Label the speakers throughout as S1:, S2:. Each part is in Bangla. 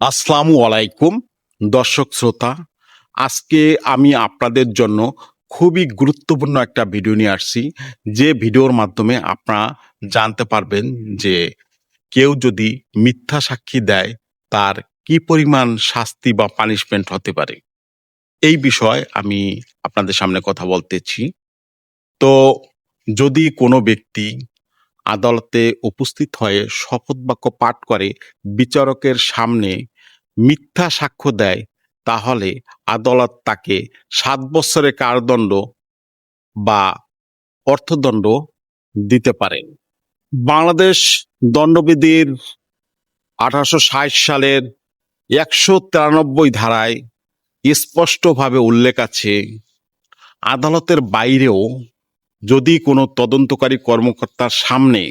S1: আসসালামু আলাইকুম, দর্শক শ্রোতা। আজকে আমি আপনাদের জন্য খুবই গুরুত্বপূর্ণ একটা ভিডিও নিয়ে আসছি। যে ভিডিওর মাধ্যমে আপনারা জানতে পারবেন যে কেউ যদি মিথ্যা সাক্ষী দেয়, তার কি পরিমাণ শাস্তি বা পানিশমেন্ট হতে পারে? এই বিষয়ে আমি আপনাদের সামনে কথা বলতেছি। তো যদি কোনো ব্যক্তি আদালতে উপস্থিত হয়ে শপথ বাক্য পাঠ করে বিচারকের সামনে মিথ্যা সাক্ষ্য দেয়, তাহলে আদালত তাকে সাত বছরের কারাদণ্ড বা অর্থদণ্ড দিতে পারে। বাংলাদেশ দণ্ডবিধির আঠারোশো ষাট সালের একশো তিরানব্বই ধারায় স্পষ্টভাবে উল্লেখ আছে, আদালতের বাইরেও যদি কোনো তদন্তকারী কর্মকর্তার সামনে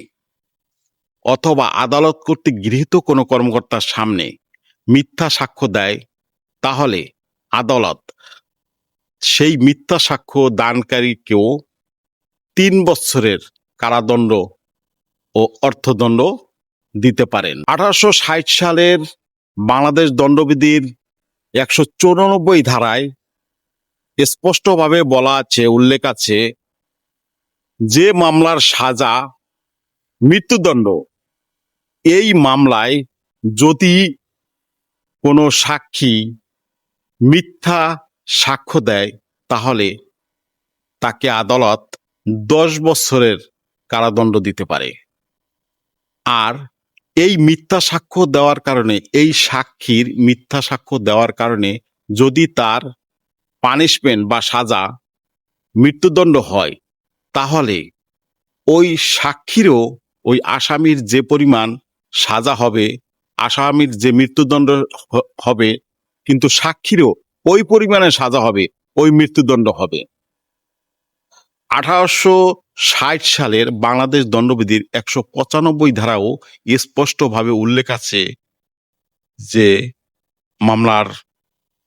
S1: অথবা আদালত কর্তৃক গৃহীত কোনো কর্মকর্তার সামনে মিথ্যা সাক্ষ্য দেয়, তাহলে আদালত সেই মিথ্যা সাক্ষ্য দানকারীকেও তিন বছরের কারাদণ্ড ও অর্থদণ্ড দিতে পারেন। আঠারোশো ষাট সালের বাংলাদেশ দণ্ডবিধির একশো চৌরানব্বই ধারায় স্পষ্টভাবে বলা আছে, উল্লেখ আছে যে মামলার সাজা, মৃত্যুদণ্ড, এই মামলায় যদি কোনো সাক্ষী মিথ্যা সাক্ষ্য দেয়, তাহলে তাকে আদালত দশ বছরের কারাদণ্ড দিতে পারে। আর এই মিথ্যা সাক্ষ্য দেওয়ার কারণে, এই সাক্ষীর মিথ্যা সাক্ষ্য দেওয়ার কারণে যদি তার পানিশমেন্ট বা সাজা মৃত্যুদণ্ড হয় তাহলে ওই সাক্ষীরও ওই আসামির যে পরিমাণ সাজা হবে, আসামির যে মৃত্যুদণ্ড হবে, কিন্তু সাক্ষীরও ওই পরিমাণে সাজা হবে, ওই মৃত্যুদণ্ড হবে। আঠারোশো ষাট সালের বাংলাদেশ দণ্ডবিধির একশো পঁচানব্বই ধারাও স্পষ্টভাবে উল্লেখ আছে যে মামলার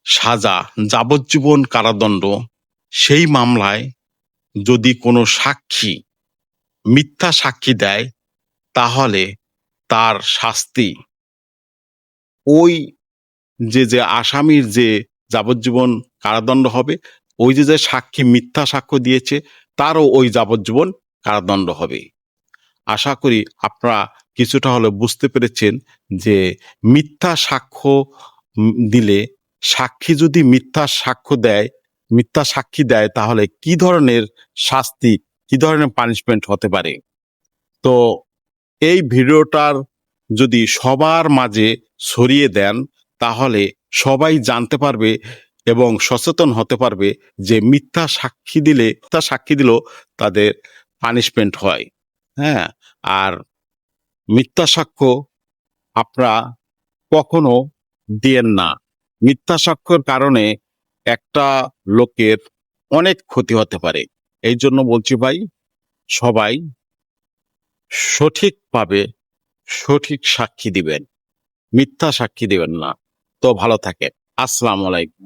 S1: সাজা, যাবজ্জীবন কারাদণ্ড সেই মামলায় যদি কোনো সাক্ষী মিথ্যা সাক্ষী দেয়, তাহলে তার শাস্তি। ওই যে যে আসামির যে যাবজ্জীবন কারাদণ্ড হবে, ওই যে যে সাক্ষী মিথ্যা সাক্ষ্য দিয়েছে, তারও ওই যাবজ্জীবন কারাদণ্ড হবে। আশা করি আপনারা কিছুটা হলে বুঝতে পেরেছেন যে, মিথ্যা সাক্ষ্য দিলে সাক্ষী যদি মিথ্যা সাক্ষ্য দেয় মিথ্যা সাক্ষী দেয়, তাহলে কি ধরনের শাস্তি, কি ধরনের পানিশমেন্ট হতে পারে? তো এই ভিডিওটার যদি সবার মাঝে ছড়িয়ে দেন, তাহলে সবাই জানতে পারবে এবং সচেতন হতে পারবে যে মিথ্যা সাক্ষী দিলে, মিথ্যা সাক্ষী দিলেও তাদের পানিশমেন্ট হয়। হ্যাঁ আর মিথ্যা সাক্ষ্য আপনারা কখনো দিয়েন না। মিথ্যা সাক্ষ্যর কারণে একটা লোকের অনেক ক্ষতি হতে পারে। এই জন্য বলছি ভাই, সবাই সঠিকভাবে সঠিক সাক্ষী দিবেন। মিথ্যা সাক্ষী দিবেন না। তো ভালো থাকে আসসালামু আলাইকুম।